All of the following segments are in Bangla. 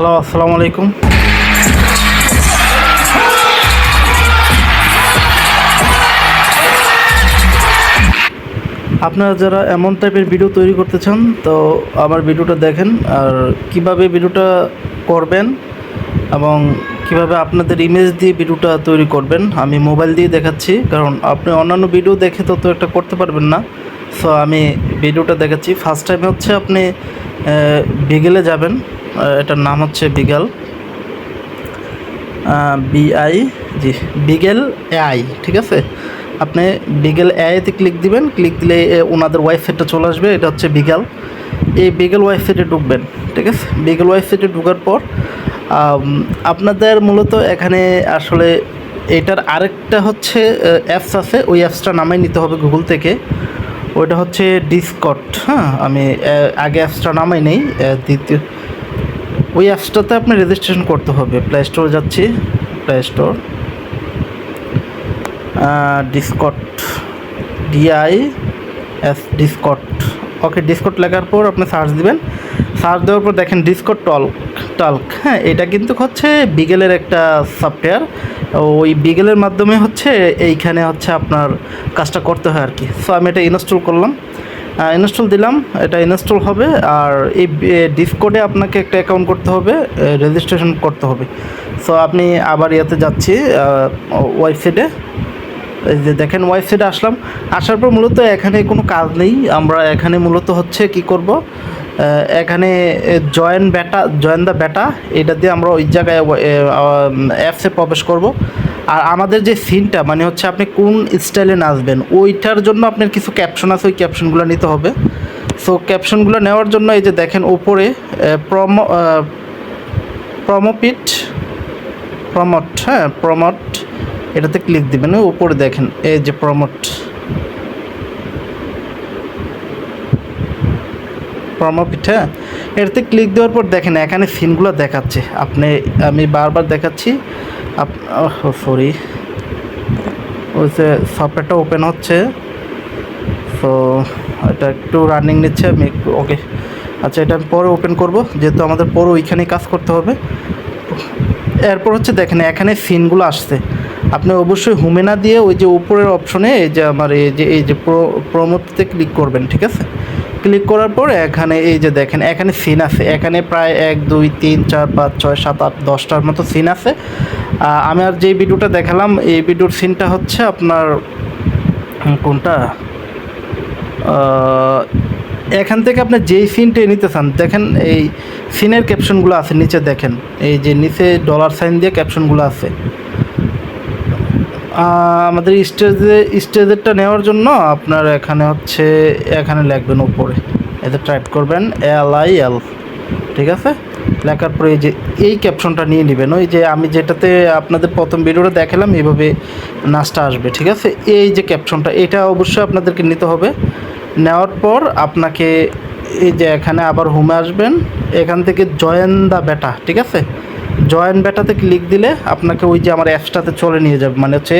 হ্যালো আসসালামু আলাইকুম আপনারা যারা এমন টাইপের ভিডিও তৈরি করতে চান, তো আমার ভিডিওটা দেখেন আর কীভাবে ভিডিওটা করবেন এবং কীভাবে আপনাদের ইমেজ দিয়ে ভিডিওটা তৈরি করবেন, আমি মোবাইল দিয়ে দেখাচ্ছি। কারণ আপনি অন্যান্য ভিডিও দেখে তো তো একটা করতে পারবেন না। সো আমি ভিডিওটা দেখাচ্ছি। ফার্স্ট টাইমে হচ্ছে আপনি বিগেলে যাবেন। এটার নাম হচ্ছে বিগেল। বিআই, জি, বিগেল এআই, ঠিক আছে? আপনি বিগেল এআইতে ক্লিক দিবেন, ক্লিক দিলে ওনাদের ওয়েবসাইটটা চলে আসবে, এটা হচ্ছে বিগেল। এই বিগেল ওয়েবসাইটে ঢুকবেন, ঠিক আছে? বিগেল ওয়েবসাইটে ঢোকার পর আপনাদের মূলত এখানে আসলে এটার আরেকটা হচ্ছে অ্যাপস আছে, ওই অ্যাপসটা নামাই নিতে হবে গুগল থেকে। ওইটা হচ্ছে ডিসকট হ্যাঁ? আমি আগে অ্যাপসটা নামাই নেই দ্বিতীয় ওই অ্যাপসটাতে আপনি রেজিস্ট্রেশন করতে হবে। প্লে স্টোর যাচ্ছি। Play store ডিসকট D I S ডিসকট okay ডিসকট লেখার পর আপনি সার্চ দিবেন। সার্চ দেওয়ার পর দেখেন ডিসকট টল্ক টল্ক হ্যাঁ এটা কিন্তু হচ্ছে বিগেলের একটা সফটওয়্যার ওই বিগেলের মাধ্যমে হচ্ছে এইখানে হচ্ছে আপনার কাজটা করতে হয় আর কি। সো আমি এটা ইনস্টল করলাম। ইনস্টল দিলাম, এটা ইনস্টল হবে আর এই ডিসকোডে আপনাকে একটা অ্যাকাউন্ট করতে হবে রেজিস্ট্রেশন করতে হবে। সো আপনি আবার ইয়াতে যাচ্ছি ওয়েবসাইটে এই যে দেখেন ওয়েবসাইটে আসলাম। আসার পর মূলত এখানে কোনো কাজ নেই। আমরা এখানে মূলত হচ্ছে কি করব? এখানে জয়েন ব্যাটা জয়েন দ্য ব্যাটা এটা দিয়ে আমরা ওই জায়গায় অ্যাপসে প্রবেশ করব। আর আমাদের যে সিনটা মানে হচ্ছে আপনি কোন স্টাইলে নাচবেন, ওইটার জন্য আপনার কিছু ক্যাপশন আছে, ওই ক্যাপশনগুলো নিতে হবে। সো ক্যাপশনগুলো নেওয়ার জন্য এই যে দেখেন ওপরে প্রমো প্রমোপিট প্রমোট হ্যাঁ প্রমোট এটাতে ক্লিক দিবেন, ওই উপরে দেখেন, এই যে প্রমোট প্রমোপিট হ্যাঁ এটাতে ক্লিক দেওয়ার পর দেখেন এখানে সিনগুলো দেখাচ্ছে। আপনি, আমি বারবার দেখাচ্ছি সরি ওই যে সফটওয়্যারটা ওপেন হচ্ছে। তো এটা একটু রানিং নিচ্ছে, আমি ওকে আচ্ছা এটা আমি পরে ওপেন করব, যেহেতু আমাদের পরে ওইখানেই কাজ করতে হবে। এরপর হচ্ছে, দেখেন, এখানে সিনগুলো আসছে। আপনি অবশ্যই হুমে না দিয়ে ওই যে উপরের অপশনে এই যে আমার, এই যে এই যে প্রমোতে ক্লিক করবেন, ঠিক আছে? ক্লিক করার পর এখানে এই যে দেখেন, এখানে সিন আছে। এখানে প্রায় এক, দুই, তিন, চার, পাঁচ, ছয়, সাত, আট, দশটার মতো সিন আছে। আমি আর যে ভিডিওটা দেখালাম, এই ভিডিওর সিনটা হচ্ছে আপনার কোনটা? এখান থেকে আপনি যেই সিনটা নিতে চান, দেখেন এই সিনের ক্যাপশনগুলো আছে, নিচে দেখেন। এই যে নিচে ডলার সাইন দিয়ে ক্যাপশনগুলো আছে। আমাদের স্টেজে স্টেজেরটা নেওয়ার জন্য আপনার এখানে হচ্ছে, এখানে লিখবেন উপরে। এতে টাইপ করবেন এল আই এল ঠিক আছে? লেখার পরে এই যে, এই ক্যাপশনটা নিয়ে নেবেন। ওই যে আমি যেটাতে আপনাদের প্রথম ভিডিওটা দেখালাম, এইভাবে নাচটা আসবে, ঠিক আছে? এই যে ক্যাপশনটা এটা অবশ্যই আপনাদেরকে নিতে হবে। নেওয়ার পর আপনাকে এই যে এখানে আবার হোমে আসবেন। এখান থেকে জয়েন দা বেটা ঠিক আছে? জয়েন ব্যাটাতে ক্লিক দিলে আপনাকে ওই যে আমার অ্যাপসটাতে চলে নিয়ে যাবে মানে হচ্ছে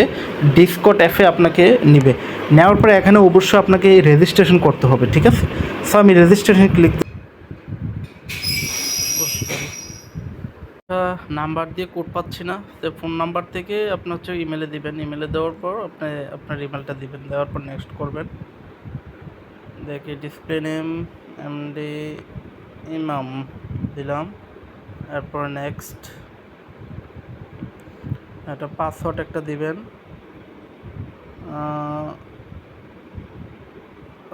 ডিসকট অ্যাপে আপনাকে নিবে। নেওয়ার পরে এখানে অবশ্যই আপনাকে রেজিস্ট্রেশন করতে হবে, ঠিক আছে? সো আমি রেজিস্ট্রেশন ক্লিক নাম্বার দিয়ে কোড পাচ্ছি না। তো ফোন নাম্বার থেকে আপনার হচ্ছে ইমেলে দিবেন। ইমেলে দেওয়ার পর আপনি আপনার ইমেলটা দিবেন। দেওয়ার পর নেক্সট করবেন। দেখি ডিসপ্লে নেম এমডি ইমাম দিলাম। এরপর নেক্সট একটা পাসওয়ার্ড একটা দিবেন।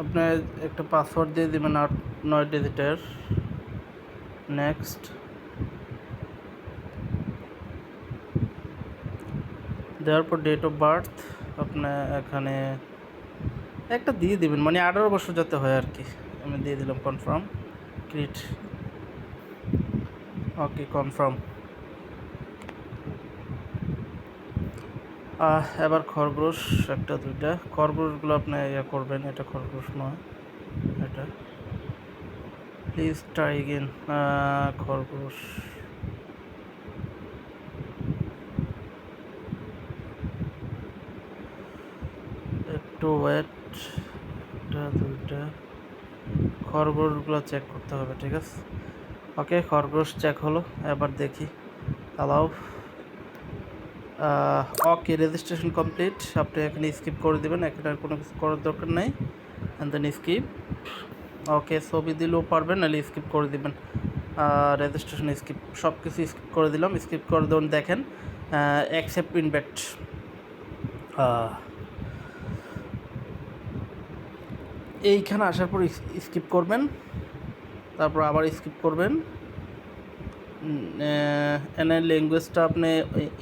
আপনি একটা পাসওয়ার্ড দিয়ে দিবেন আট, নয় ডিজিটের নেক্সট দেওয়ার পর ডেট অফ বার্থ আপনি এখানে একটা দিয়ে দিবেন মানে আঠারো বছর যাতে হয় আর কি। আমি দিয়ে দিলাম কনফার্ম ক্রিট ওকে কনফার্ম এবার খরগোশ, একটা, দুইটা। খরগোশগুলো আপনি ইয়ে করবেন, এটা খরগোশ নয়, এটা। প্লিজ ট্রাই এগেন খরগোশ। একটু ওয়েট দুইটা। খরগোশগুলো চেক করতে হবে, ঠিক আছে? ওকে, খরগোশ চেক হলো, এবার দেখি। অ্যালাউ ওকে রেজিস্ট্রেশন কমপ্লিট আপনি এখানে স্কিপ করে দেবেন, এখানে আর কোনো কিছু করার দরকার নেই। অ্যান্ড দেন স্কিপ ওকে, ছবি দিলেও পারবেন, নাহলে স্কিপ করে দিবেন। রেজিস্ট্রেশন স্কিপ সব কিছু স্কিপ করে দিলাম। স্কিপ করে দেবেন দেখেন অ্যাকসেপ্ট ইনভেট এইখানে আসার পর স্কিপ করবেন। তারপর আবার স্কিপ করবেন। এনে ল্যাঙ্গুয়েজটা আপনি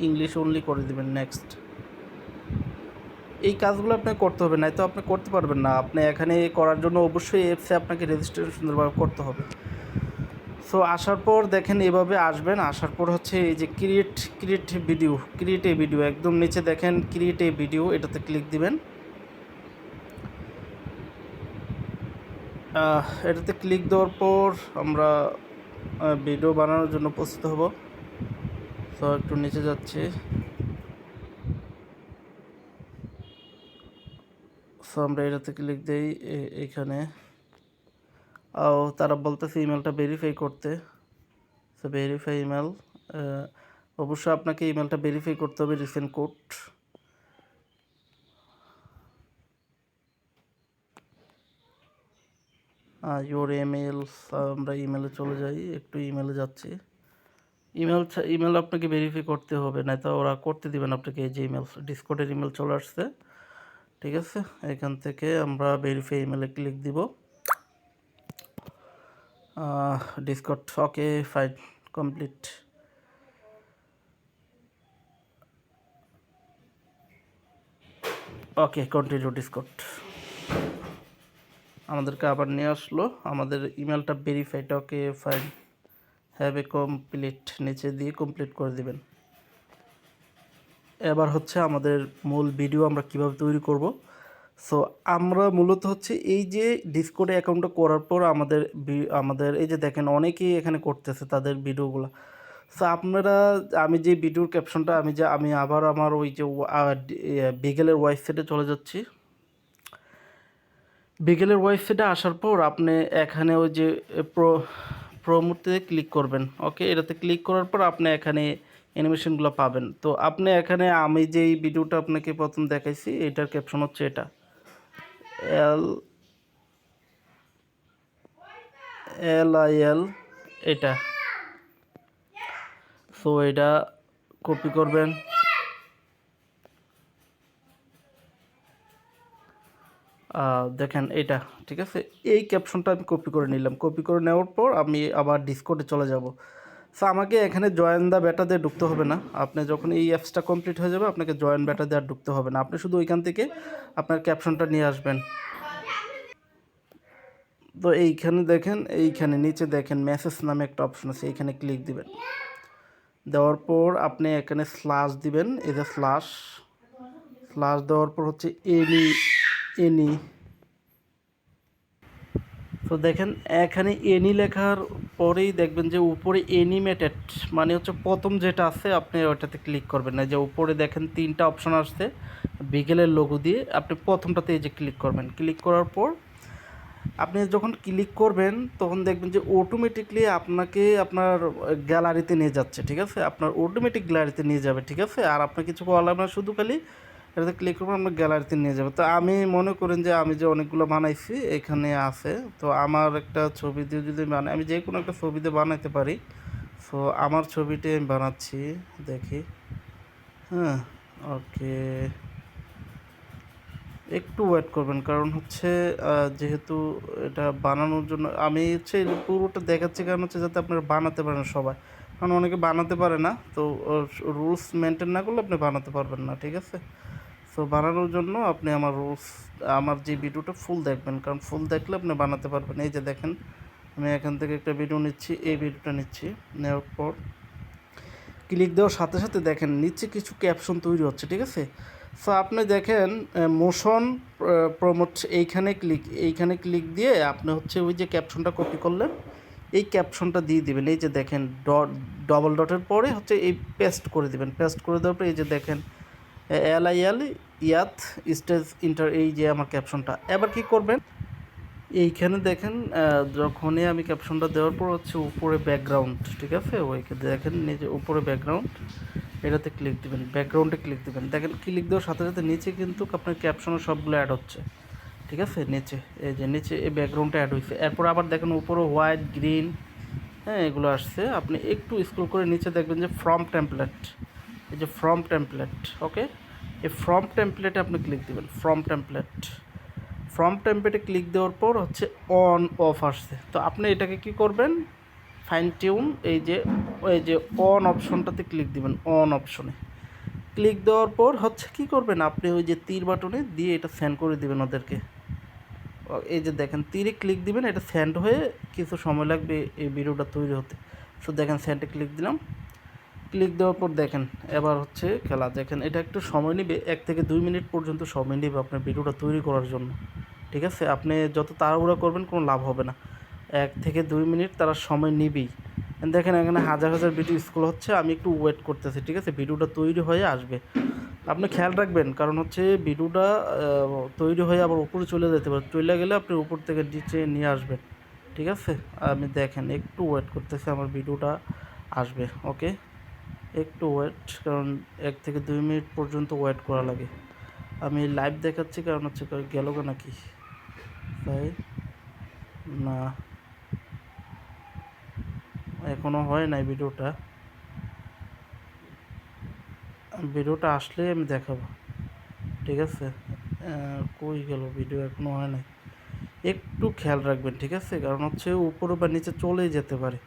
ইংলিশ অনলি করে দেবেন নেক্সট এই কাজগুলো আপনাকে করতে হবে না তো আপনি করতে পারবেন না। আপনি এখানে করার জন্য অবশ্যই অ্যাপসে আপনাকে রেজিস্ট্রেশন সুন্দরভাবে করতে হবে। সো আসার পর দেখেন এভাবে আসবেন। আসার পর হচ্ছে এই যে create create video create a video একদম নিচে দেখেন ক্রিয়েট এ ভিডিও এটাতে ক্লিক দিবেন। এটাতে ক্লিক দেওয়ার পর আমরা ভিডিও বানানোর জন্য প্রস্তুত হব। সো একটু নিচে যাচ্ছি। সো আমরা এটাতে ক্লিক দিই, এ- এইখানে ও তারা বলতেছে ইমেলটা ভেরিফাই করতে। সো ভেরিফাই ইমেল অবশ্যই আপনাকে ইমেলটা ভেরিফাই করতে হবে রিসেন্ট কোড ইওর ইমেল আমরা ইমেলে চলে যাই, একটু ইমেলে যাচ্ছি। ইমেল ইমেল আপনাকে ভেরিফাই করতে হবে না তো ওরা করতে দিবেন আপনাকে এই যে ইমেল ডিসকোডের ইমেল চলে আসছে। ঠিক আছে? এখান থেকে আমরা ভেরিফাই ইমেলে ক্লিক দিব। ডিসকট okay fine complete okay continue ডিসকট আমাদেরকে আবার নিয়ে আসলো। আমাদের ইমেলটা verified okay fine have a complete নিচে দিয়ে কমপ্লিট করে দিবেন। এবার হচ্ছে আমাদের মূল ভিডিও আমরা কীভাবে তৈরি করব। সো আমরা মূলত হচ্ছে এই যে ডিসকোডে অ্যাকাউন্টটা করার পর আমাদের আমাদের এই যে দেখেন অনেকেই এখানে করতেছে তাদের ভিডিওগুলো সো আপনারা, আমি যে ভিডিওর ক্যাপশনটা আমি যে, আমি আবার আমার ওই যে বিগেলের ওয়েবসাইটে চলে যাচ্ছি। বিকেলের ওয়েবসাইটে আসার পর আপনি এখানে ওই যে প্রো প্রোমোতে ক্লিক করবেন ওকে এটাতে ক্লিক করার পর আপনি এখানে অ্যানিমেশনগুলো পাবেন। তো আপনি এখানে, আমি যে এই ভিডিওটা আপনাকে প্রথম দেখাইছি, এটার ক্যাপশন হচ্ছে এটা। এল এল আই এল এটা। সো এটা কপি করবেন। দেখেন এটা, ঠিক আছে? এই ক্যাপশনটা আমি কপি করে নিলাম। কপি করে নেওয়ার পর আমি আবার ডিসকোডে চলে যাব। সো আমাকে এখানে জয়েন দা বেটা দিয়ে ঢুকতে হবে না। আপনি যখন এই অ্যাপসটা কমপ্লিট হয়ে যাবে, আপনাকে জয়েন বেটা দিয়ে আর ঢুকতে হবে না। আপনি শুধু ওইখান থেকে আপনার ক্যাপশনটা নিয়ে আসবেন। তো এইখানে দেখেন, এইখানে নিচে দেখেন মেসেজ নামে একটা অপশন আছে, এইখানে ক্লিক দিবেন। দেওয়ার পর আপনি এখানে স্লাশ দিবেন। এই যে স্লাশ স্ল্যাশ দেওয়ার পর হচ্ছে এনি এনি। তো দেখেন, এখানে এনি লেখার পরেই দেখবেন যে উপরে এনিমেটেড মানে হচ্ছে প্রথম যেটা আছে, আপনি ওটাতে ক্লিক করবেন না। যে উপরে দেখেন তিনটা অপশন আসছে, বিকেলের লোগো দিয়ে। আপনি প্রথমটাতে এই যে ক্লিক করবেন। ক্লিক করার পর আপনি যখন ক্লিক করবেন, তখন দেখবেন যে অটোমেটিকলি আপনাকে আপনার গ্যালারিতে নিয়ে যাচ্ছে, ঠিক আছে? আপনার অটোমেটিক গ্যালারিতে নিয়ে যাবে, ঠিক আছে? আর আপনার কিছু লাগবে না, শুধু খালি এটাতে ক্লিক করবেন আপনার গ্যালারিতে নিয়ে যাবে। তো আমি মনে করেন যে আমি যে অনেকগুলো বানাইছি, এখানে আছে। তো আমার একটা ছবি দিয়ে যদি বানাই, আমি যে কোনো একটা ছবি দিয়ে বানাইতে পারি। সো আমার ছবিটি আমি বানাচ্ছি, দেখি। হ্যাঁ ওকে একটু ওয়েট করবেন, কারণ হচ্ছে যেহেতু এটা বানানোর জন্য, আমি হচ্ছে পুরোটা দেখাচ্ছি কারণ হচ্ছে যাতে আপনারা বানাতে পারেন সবাই। কারণ অনেকে বানাতে পারে না, তো রুলস মেনটেন না করলে আপনি বানাতে পারবেন না, ঠিক আছে? সো বানানোর জন্য আপনি আমার রুলস আমার যে ভিডিওটা ফুল দেখবেন। কারণ ফুল দেখলে আপনি বানাতে পারবেন। এই যে দেখেন, আমি এখান থেকে একটা ভিডিও নিচ্ছি। এই ভিডিওটা নিচ্ছি। নেওয়ার পর ক্লিক দেওয়ার সাথে সাথে দেখেন, নিচে কিছু ক্যাপশন তৈরি হচ্ছে, ঠিক আছে? সো আপনি দেখেন মোশন প্রমোট এইখানে ক্লিক এইখানে ক্লিক দিয়ে আপনি হচ্ছে ওই যে ক্যাপশনটা কপি করলেন। এই ক্যাপশনটা দিয়ে দিবেন। এই যে দেখেন ডট ডবল ডটের পরে হচ্ছে এই পেস্ট করে দিবেন। পেস্ট করে দেওয়ার পরে এই যে দেখেন এল আই এল, ইয়াত, স্টেজ, ইন্টার, এই যে আমার ক্যাপশনটা। এবার কি করবেন? এইখানে দেখেন যখনই আমি ক্যাপশনটা দেওয়ার পর হচ্ছে উপরে ব্যাকগ্রাউন্ড ঠিক আছে? ওইকে দেখেন নিচে উপরে ব্যাকগ্রাউন্ড এটাতে ক্লিক দিবেন ব্যাকগ্রাউন্ডে ক্লিক দিবেন। দেখেন ক্লিক দেওয়ার সাথে সাথে নিচে কিন্তু আপনার ক্যাপশনে সবগুলো অ্যাড হচ্ছে, ঠিক আছে? নিচে, এই যে নিচে এই ব্যাকগ্রাউন্ডটা অ্যাড হয়েছে এরপর আবার দেখেন, উপরে হোয়াইট গ্রিন হ্যাঁ এগুলো আসছে। আপনি একটু স্ক্রল করে নিচে দেখবেন যে ফ্রম টেমপ্লেট এই যে ফ্রম টেমপ্লেট ওকে এই ফ্রম টেমপ্লেটে আপনি ক্লিক দিবেন ফ্রম টেমপ্লেট ফ্রম টেমপ্লেটে ক্লিক দেওয়ার পর হচ্ছে অন অফ আসছে। তো আপনি এটাকে কি করবেন? ফাইন টিউন এই যে এই যে অন অপশনটাতে ক্লিক দিবেন অন অপশনে ক্লিক দেওয়ার পর হচ্ছে কি করবেন? আপনি ওই যে তীর বাটনে দিয়ে এটা সেন্ড করে দিবেন ওদেরকে। এই যে দেখেন, তীরে ক্লিক দিবেন, এটা সেন্ড হয়ে কিছু সময় লাগবে এই ভিডিওটা তৈরি হতে। সো দেখেন সেন্ডে ক্লিক দিলাম। ক্লিক দেওয়ার পর দেখেন, এবার হচ্ছে খেলা, দেখেন এটা একটু সময় নেবে, এক থেকে দুই মিনিট পর্যন্ত সময় নেবে আপনার ভিডিওটা তৈরি করার জন্য, ঠিক আছে? আপনি যত তাড়াহুড়া করবেন কোনো লাভ হবে না, এক থেকে দুই মিনিট তারা সময় নেবেই। দেখেন এখানে হাজার হাজার ভিডিও স্কুল হচ্ছে, আমি একটু ওয়েট করতেছি, ঠিক আছে? ভিডিওটা তৈরি হয়ে আসবে। আপনি খেয়াল রাখবেন, কারণ হচ্ছে ভিডিওটা তৈরি হয়ে আবার উপরে চলে যেতে পারে, চলে গেলে আপনি উপর থেকে নিচে নিয়ে আসবেন, ঠিক আছে? আমি দেখেন, একটু ওয়েট করতেছি, আমার ভিডিওটা আসবে ওকে একটু ওয়েট কারণ এক থেকে দুই মিনিট পর্যন্ত ওয়েট করা লাগে। আমি লাইভ দেখাচ্ছি, কারণ হচ্ছে গেল নাকি? তাই না। এখনও হয় নাই ভিডিওটা ভিডিওটা আসলে আমি দেখাবো। ঠিক আছে? কই গেল? ভিডিও এখনও হয় নাই। একটু খেয়াল রাখবেন, ঠিক আছে? কারণ হচ্ছে উপরে বা নিচে চলেই যেতে পারে।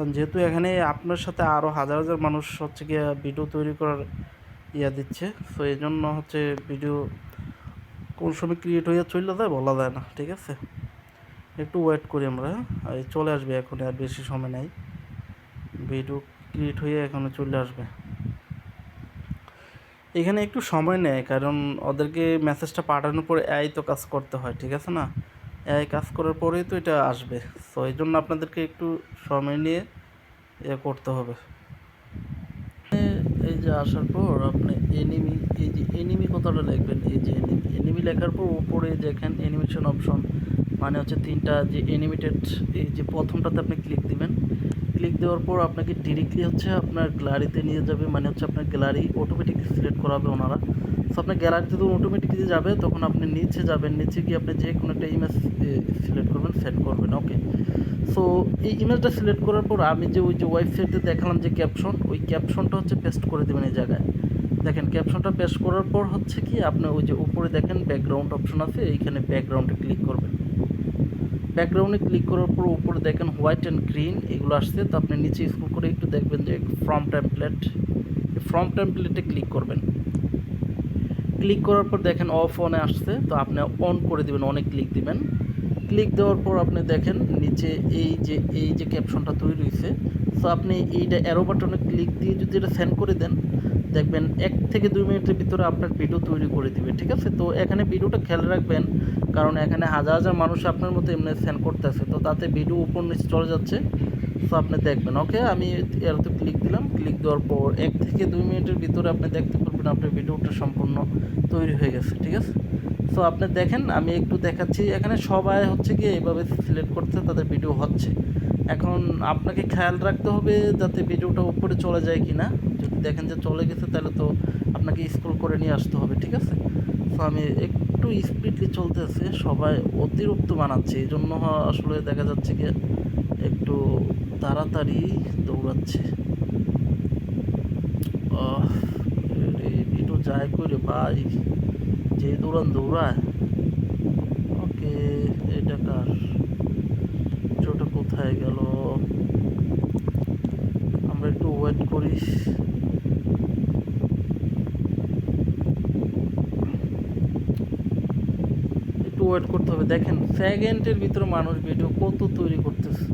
কারণ যেহেতু এখানে আপনার সাথে আরও হাজার হাজার মানুষ হচ্ছে গিয়ে ভিডিও তৈরি করার ইয়া দিচ্ছে তো এই জন্য হচ্ছে ভিডিও কোন সময় ক্রিয়েট হয়ে চলে যায় বলা যায় না, ঠিক আছে? একটু ওয়েট করি আমরা আর এই চলে আসবে এখন, আর বেশি সময় নাই। ভিডিও ক্রিয়েট হয়ে এখন চলে আসবে। এখানে একটু সময় নেয়, কারণ ওদেরকে মেসেজটা পাঠানোর পরে এআই তো কাজ করতে হয়, ঠিক আছে না? এআই কাজ করার পরেই তো এটা আসবে। সো এই জন্য আপনাদেরকে একটু সময় নিয়ে এ করতে হবে। এই যে আসার পর আপনি এনিমি এই যে এনিমি কথাটা লিখবেন, এই যে এনিমি এনিমি লেখার পর উপরে দেখেন অ্যানিমেশন অপশন মানে হচ্ছে তিনটা যে অ্যানিমেটেড এই যে প্রথমটাতে আপনি ক্লিক দিবেন। ক্লিক দেওয়ার পর আপনাকে ডিরেক্টলি হচ্ছে আপনার গ্যালারিতে নিয়ে যাবে মানে হচ্ছে আপনার গ্যালারি অটোমেটিক সিলেক্ট করাবে ওনারা। সো আপনার গ্যালারিতে যখন অটোমেটিকলি যাবে, তখন আপনি নিচে যাবেন, নিচে গিয়ে আপনি যে কোনো একটা ইমেজ সিলেক্ট করবেন সেট করবেন ওকে সো এই ইমেজটা সিলেক্ট করার পর আমি যে ওই যে ওয়েবসাইটে দেখালাম যে ক্যাপশন ওই ক্যাপশনটা হচ্ছে পেস্ট করে দেবেন এই জায়গায়। দেখেন ক্যাপশনটা পেস্ট করার পর হচ্ছে কি, আপনি ওই যে উপরে দেখেন ব্যাকগ্রাউন্ড অপশন আছে, এইখানে ব্যাকগ্রাউন্ডে ক্লিক করবেন। ব্যাকগ্রাউন্ডে ক্লিক করার পর উপরে দেখেন হোয়াইট অ্যান্ড গ্রিন এগুলো আসছে। তো আপনি নিচে স্ক্রল করে একটু দেখবেন যে ফ্রম টেমপ্লেট ফ্রম টেমপ্লেটে ক্লিক করবেন। ক্লিক করার পর দেখেন অফ অনে আসছে। তো আপনি অন করে দিবেন অনে ক্লিক দিবেন। ক্লিক দেওয়ার পর আপনি দেখেন নিচে এই যে এই যে ক্যাপশনটা তৈরি হয়েছে সো আপনি এইটা অ্যারো বাটনে ক্লিক দিয়ে যদি এটা সেন্ড করে দেন দেখবেন এক থেকে দুই মিনিটের ভিতরে আপনার ভিডিও তৈরি করে দিবে, ঠিক আছে? তো এখানে ভিডিওটা খেয়াল রাখবেন, কারণ এখানে হাজার হাজার মানুষ আপনার মতো এমনি সেন্ড করতেছে, তো তাতে ভিডিও উপর নিচে চলে যাচ্ছে, তো আপনি দেখবেন ওকে আমি এরতে ক্লিক দিলাম ক্লিক দেওয়ার পর এক থেকে দুই মিনিটের ভিতরে আপনি দেখতে পারবেন আপনার ভিডিওটা সম্পূর্ণ তৈরি হয়ে গেছে, ঠিক আছে? সো আপনি দেখেন, আমি একটু দেখাচ্ছি, এখানে সবাই হচ্ছে কি এইভাবে সিলেক্ট করতে তাদের ভিডিও হচ্ছে। এখন আপনাকে খেয়াল রাখতে হবে যাতে ভিডিওটা উপরে চলে যায় কি না দেখেন যে চলে গেছে, তাহলে তো আপনাকে স্ক্রল করে নিয়ে আসতে হবে, ঠিক আছে? তো আমি একটু স্পিডলি চলতেছে, সবাই অতিরিক্ত বানাচ্ছে এই জন্য আসলে দেখা যাচ্ছে কি একটু তাড়াতাড়ি দৌড়াচ্ছে। ভিডিও যায় করে ভাই যে দৌড়ান দৌড়ায়, ওকে, এটা কার? কোথায় গেল? আমরা একটু ওয়েট করি একটু ওয়েট করতে হবে। দেখেন সেকেন্ডের ভিতরে মানুষ ভিডিও কত তৈরি করতেছে।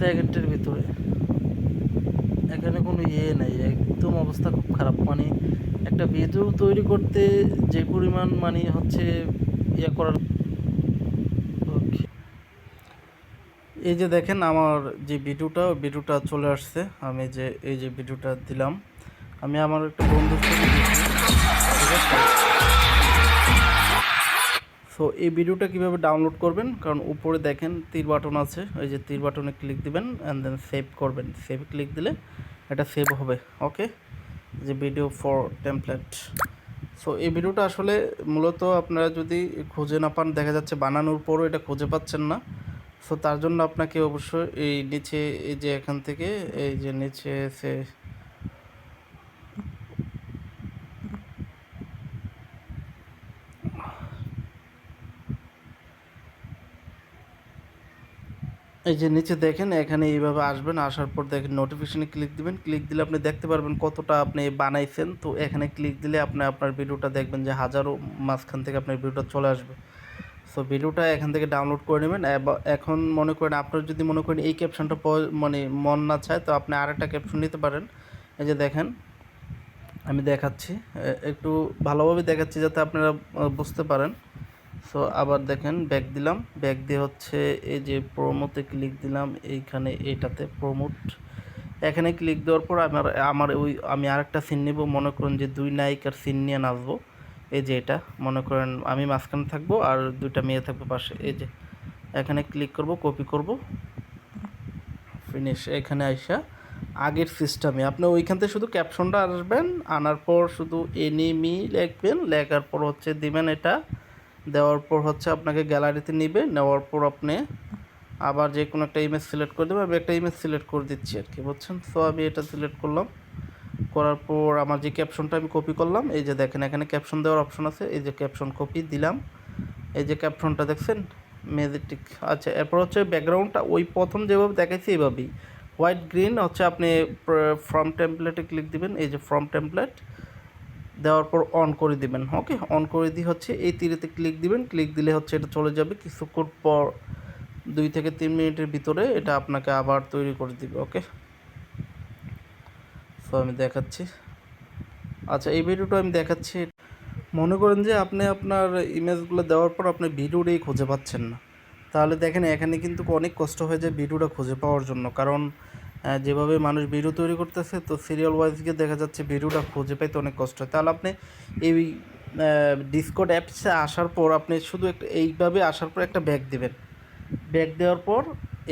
সেকেন্ডের ভিতরে। এখানে কোনো ইয়ে নাই, একদম অবস্থা খুব খারাপ। মানে একটা ভিডিও তৈরি করতে যে পরিমাণ মানে হচ্ছে ইয়ে করার এই যে দেখেন আমার যে ভিডিওটা ভিডিওটা চলে আসছে। আমি যে এই যে ভিডিওটা দিলাম। আমি আমার একটা বন্ধুর সাথে সো সো এই ভিডিওটা কীভাবে ডাউনলোড করবেন? কারণ উপরে দেখেন তীর বাটন আছে। ওই যে তীর বাটনে ক্লিক দিবেন অ্যান্ড দেন সেভ করবেন। সেভ ক্লিক দিলে এটা সেভ হবে। ওকে যে ভিডিও ফর টেমপ্লেট সো এই ভিডিওটা আসলে মূলত আপনারা যদি খুঁজে না পান, দেখা যাচ্ছে বানানোর পরও এটা খুঁজে পাচ্ছেন না। সো তার জন্য আপনাকে অবশ্যই এই নিচে, এই যে এখান থেকে, এই যে নিচে এসে এই যে নিচে দেখেন, এখানে এইভাবে আসবেন, আসার পর দেখেন নোটিফিকেশনে ক্লিক দিবেন। ক্লিক দিলে আপনি দেখতে পারবেন কতটা আপনি বানাইছেন। তো এখানে ক্লিক দিলে আপনি আপনার ভিডিওটা দেখবেন যে হাজারো মাঝখান থেকে আপনার ভিডিওটা চলে আসবে। সো ভিডিওটা এখান থেকে ডাউনলোড করে নেবেন। এখন মনে করেন আপনার যদি মনে করেন এই ক্যাপশনটা মানে মন না চায়, তো আপনি আরেকটা ক্যাপশন নিতে পারেন। এই যে দেখেন, আমি দেখাচ্ছি। একটু ভালোভাবে দেখাচ্ছি যাতে আপনারা বুঝতে পারেন। সো আবার দেখেন ব্যাক দিলাম। ব্যাক দিয়ে হচ্ছে এই যে প্রোমোতে ক্লিক দিলাম, এইখানে এইটাতে প্রোমোট এখানে ক্লিক দেওয়ার পর আমার আমার ওই, আমি আরেকটা সিন নেব। মনে করেন যে দুই নায়িকার সিন নিয়ে নাচবো। এই যে এটা, মনে করেন আমি মাঝখানে থাকব আর দুইটা মেয়ে থাকবে পাশে। এই যে, এখানে ক্লিক করব কপি করব। ফিনিশ এখানে আইসা। আগের সিস্টেমে আপনি ওইখান থেকে শুধু ক্যাপশনটা আসবেন, আনার পর শুধু এনিমি লিখবেন। লেখার পর হচ্ছে দিবেন এটা। দেওয়ার পর হচ্ছে আপনাকে গ্যালারিতে নিবে, নেওয়ার পর আপনি আবার যে কোনো একটা ইমেজ সিলেক্ট করে দেবেন আমি একটা ইমেজ সিলেক্ট করে দিচ্ছি আর কি, বুঝছেন? সো আমি এটা সিলেক্ট করলাম, করার পর আমার যে ক্যাপশনটা আমি কপি করলাম, এই যে দেখেন এখানে ক্যাপশন দেওয়ার অপশন আছে, এই যে ক্যাপশন কপি দিলাম, এই যে ক্যাপশনটা দেখছেন? মেজেটিক আচ্ছা এরপর হচ্ছে ব্যাকগ্রাউন্ডটা ওই প্রথম যেভাবে দেখাইছি এইভাবেই হোয়াইট গ্রিন হচ্ছে আপনি ফ্রম টেমপ্লেটে ক্লিক দিবেন, এই যে ফ্রম টেমপ্লেট দেওয়ার পর অন করে দিবেন ওকে অন করে দিয়ে হচ্ছে এই তীরেতে ক্লিক দিবেন ক্লিক দিলে হচ্ছে এটা চলে যাবে কিছুক্ষণ পর দুই থেকে তিন মিনিটের ভিতরে এটা আপনাকে আবার তৈরি করে দিবে ওকে সো আমি দেখাচ্ছি। আচ্ছা এই ভিডিওটা আমি দেখাচ্ছি। মনে করেন যে আপনি আপনার ইমেজগুলো দেওয়ার পর আপনি ভিডিওটাই খুঁজে পাচ্ছেন না। তাহলে দেখেন এখানে কিন্তু অনেক কষ্ট হয়ে যায় ভিডিওটা খুঁজে পাওয়ার জন্য, কারণ যেভাবে মানুষ ভিডিও তৈরি করতেছে, তো সিরিয়াল ওয়াইজ গিয়ে দেখা যাচ্ছে ভিডিওটা খুঁজে পাইতে অনেক কষ্ট হয়। তাহলে আপনি এই ডিসকোড অ্যাপসে আসার পর আপনি শুধু একটা, এইভাবে আসার পর একটা ব্যাগ দেবেন। ব্যাগ দেওয়ার পর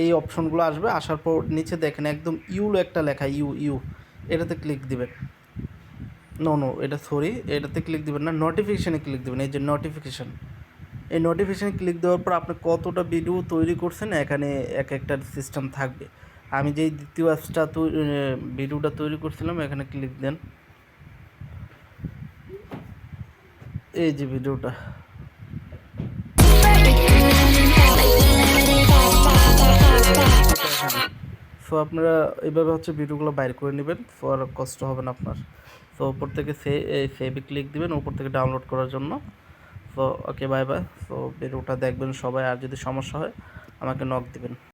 এই অপশনগুলো আসবে, আসার পর নিচে দেখেন একদম ইউলো একটা লেখা, ইউ ইউ, এটাতে ক্লিক দিবেন। নো নো এটা সরি এটাতে ক্লিক দিবেন না নোটিফিকেশানে ক্লিক দিবেন, এই যে নোটিফিকেশান এই নোটিফিকেশানে ক্লিক দেওয়ার পর আপনি কতটা ভিডিও তৈরি করছেন, এখানে এক একটা সিস্টেম থাকবে। আমি যেই দ্বিতীয় অ্যাপসটা ভিডিওটা তৈরি করছিলাম, এখানে ক্লিক দেন। এই যে ভিডিওটা সো আপনারা এইভাবে হচ্ছে ভিডিওগুলো বাইর করে নেবেন সো আর কষ্ট হবে না আপনার। সো উপর থেকে সে সেভে ক্লিক দিবেন, উপর থেকে ডাউনলোড করার জন্য। So okay bye bye so ভিডিওটা দেখবেন সবাই, আর যদি সমস্যা হয়, আমাকে নক দিবেন।